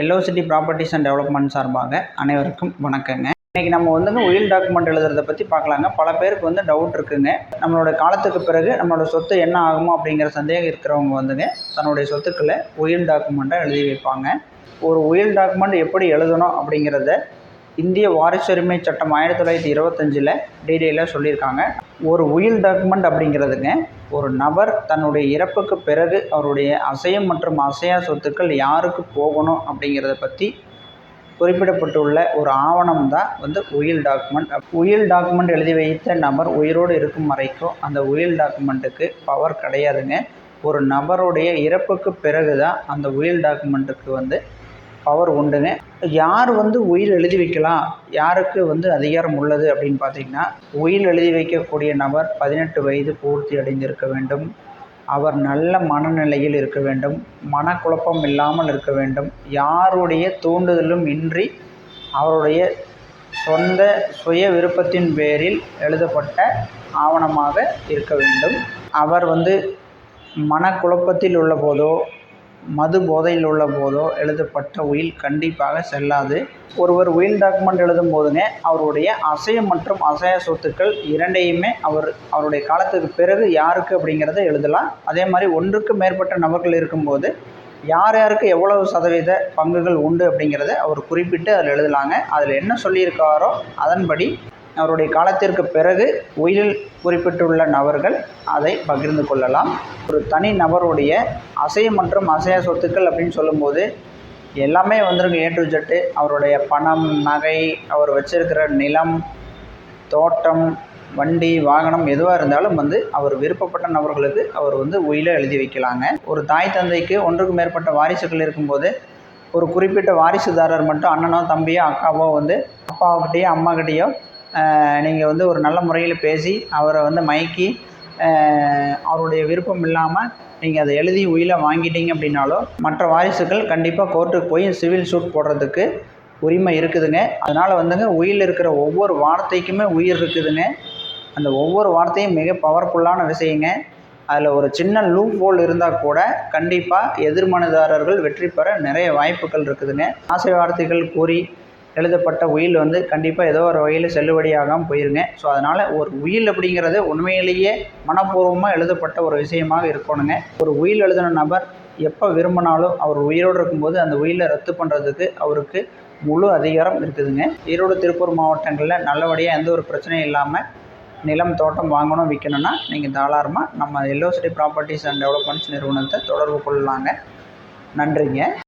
Yellow city properties and development சார்பாக அனைவருக்கும் வணக்கங்க. இன்றைக்கி நம்ம வந்துங்க உயில் டாக்குமெண்ட் எழுதுறத பற்றி பார்க்கலாங்க. பல பேருக்கு வந்து டவுட் இருக்குங்க. நம்மளோட காலத்துக்கு பிறகு நம்மளோட சொத்து என்ன ஆகுமோ அப்படிங்கிற சந்தேகம் இருக்கிறவங்க வந்துங்க தன்னுடைய சொத்துக்களை உயில் டாக்குமெண்ட்டை எழுதி வைப்பாங்க. ஒரு உயில் டாக்குமெண்ட் எப்படி எழுதணும் அப்படிங்கிறத இந்திய வாரிசுரிமை சட்டம் ஆயிரத்தி தொள்ளாயிரத்தி இருபத்தஞ்சில் டீட்டெயிலாக சொல்லியிருக்காங்க. ஒரு உயில் டாக்குமெண்ட் அப்படிங்கிறதுங்க ஒரு நபர் தன்னுடைய இறப்புக்கு பிறகு அவருடைய அசையம் மற்றும் அசையா சொத்துக்கள் யாருக்கு போகணும் அப்படிங்கிறத பற்றி குறிப்பிடப்பட்டுள்ள ஒரு ஆவணம் தான் வந்து உயில் டாக்குமெண்ட். உயில் டாக்குமெண்ட் எழுதி வைத்த நபர் உயிரோடு இருக்கும் வரைக்கும் அந்த உயில் டாக்குமெண்ட்டுக்கு பவர் கிடையாதுங்க. ஒரு நபருடைய இறப்புக்கு பிறகு தான் அந்த உயில் டாக்குமெண்ட்டுக்கு வந்து பவர் உண்டுங்க யார் வந்து உயில் எழுதி வைக்கலாம்? யாருக்கு வந்து அதிகாரம் உள்ளது அப்படின்னு பார்த்தீங்கன்னா உயில் எழுதி வைக்கக்கூடிய நபர் பதினெட்டு வயது பூர்த்தி அடைந்திருக்க வேண்டும். அவர் நல்ல மனநிலையில் இருக்க வேண்டும். மனக்குழப்பம் இல்லாமல் இருக்க வேண்டும். யாருடைய தூண்டுதலும் இன்றி அவருடைய சொந்த சுய விருப்பத்தின் பேரில் எழுதப்பட்ட ஆவணமாக இருக்க வேண்டும். அவர் வந்து மனக்குழப்பத்தில் உள்ள போதோ மது போதையில் உள்ள போதோ எழுதப்பட்ட உயில் கண்டிப்பாக செல்லாது. ஒருவர் உயில் டாக்குமெண்ட் எழுதும் போதுங்க அவருடைய அசைய மற்றும் அசைய சொத்துக்கள் இரண்டையுமே அவர் அவருடைய காலத்துக்கு பிறகு யாருக்கு அப்படிங்கிறத எழுதலாம். அதே மாதிரி ஒன்றுக்கு மேற்பட்ட நபர்கள் இருக்கும்போது யார் யாருக்கு எவ்வளவு சதவீத பங்குகள் உண்டு அப்படிங்கிறத அவர் குறிப்பிட்டு அதில் எழுதலாங்க. அதில் என்ன சொல்லியிருக்காரோ அதன்படி அவருடைய காலத்திற்கு பிறகு உயிரில் குறிப்பிட்டுள்ள நபர்கள் அதை பகிர்ந்து கொள்ளலாம். ஒரு தனி நபருடைய அசைய மற்றும் அசைய சொத்துக்கள் அப்படின்னு சொல்லும்போது எல்லாமே வந்துருங்க ஏ டு ஜெட்டு அவருடைய பணம் நகை அவர் வச்சிருக்கிற நிலம் தோட்டம் வண்டி வாகனம் எதுவாக இருந்தாலும் வந்து அவர் விருப்பப்பட்ட நபர்களுக்கு அவர் வந்து உயில எழுதி வைக்கலாங்க. ஒரு தாய் தந்தைக்கு ஒன்றுக்கு மேற்பட்ட வாரிசுகள் இருக்கும்போது ஒரு குறிப்பிட்ட வாரிசுதாரர் மட்டும் அண்ணனோ தம்பியோ அக்காவோ வந்து அப்பாவுக்கிட்டேயோ அம்மாக்கிட்டேயோ நீங்கள் வந்து ஒரு நல்ல முறையில் பேசி அவரை வந்து மயக்கி அவருடைய விருப்பம் இல்லாமல் நீங்கள் அதை எழுதி உயில வாங்கிட்டீங்க அப்படின்னாலோ மற்ற வாரிசுகள் கண்டிப்பாக கோர்ட்டுக்கு போய் சிவில் சூட் போடுறதுக்கு உரிமை இருக்குதுங்க. அதனால் வந்துங்க உயில் இருக்கிற ஒவ்வொரு வார்த்தைக்குமே உயிர் இருக்குதுங்க. அந்த ஒவ்வொரு வார்த்தையும் மிக பவர்ஃபுல்லான விஷயங்க. அதில் ஒரு சின்ன லூப் ஹோல் இருந்தால் கூட கண்டிப்பாக எதிர்மனுதாரர்கள் வெற்றி பெற நிறைய வாய்ப்புகள் இருக்குதுங்க. ஆசை வார்த்தைகள் கூறி எழுதப்பட்ட உயில் வந்து கண்டிப்பாக ஏதோ ஒரு வகையில் செல்லுபடியாகாமல் போயிருங்க. ஸோ அதனால் ஒரு உயில் அப்படிங்கிறது உண்மையிலேயே மனப்பூர்வமாக எழுதப்பட்ட ஒரு விஷயமாக இருக்கணுங்க. ஒரு உயில் எழுதின நபர் எப்போ விரும்பினாலும் அவர் உயிரோடு இருக்கும்போது அந்த உயிலை ரத்து பண்ணுறதுக்கு அவருக்கு முழு அதிகாரம் இருக்குதுங்க. ஈரோடு திருப்பூர் மாவட்டங்களில் நல்லபடியாக எந்த ஒரு பிரச்சனையும் இல்லாமல் நிலம் தோட்டம் வாங்கணும் விற்கணும்னா நீங்கள் தாராளமாக நம்ம yellow city properties and developments நிறுவனத்தை தொடர்பு கொள்ளலாங்க. நன்றிங்க.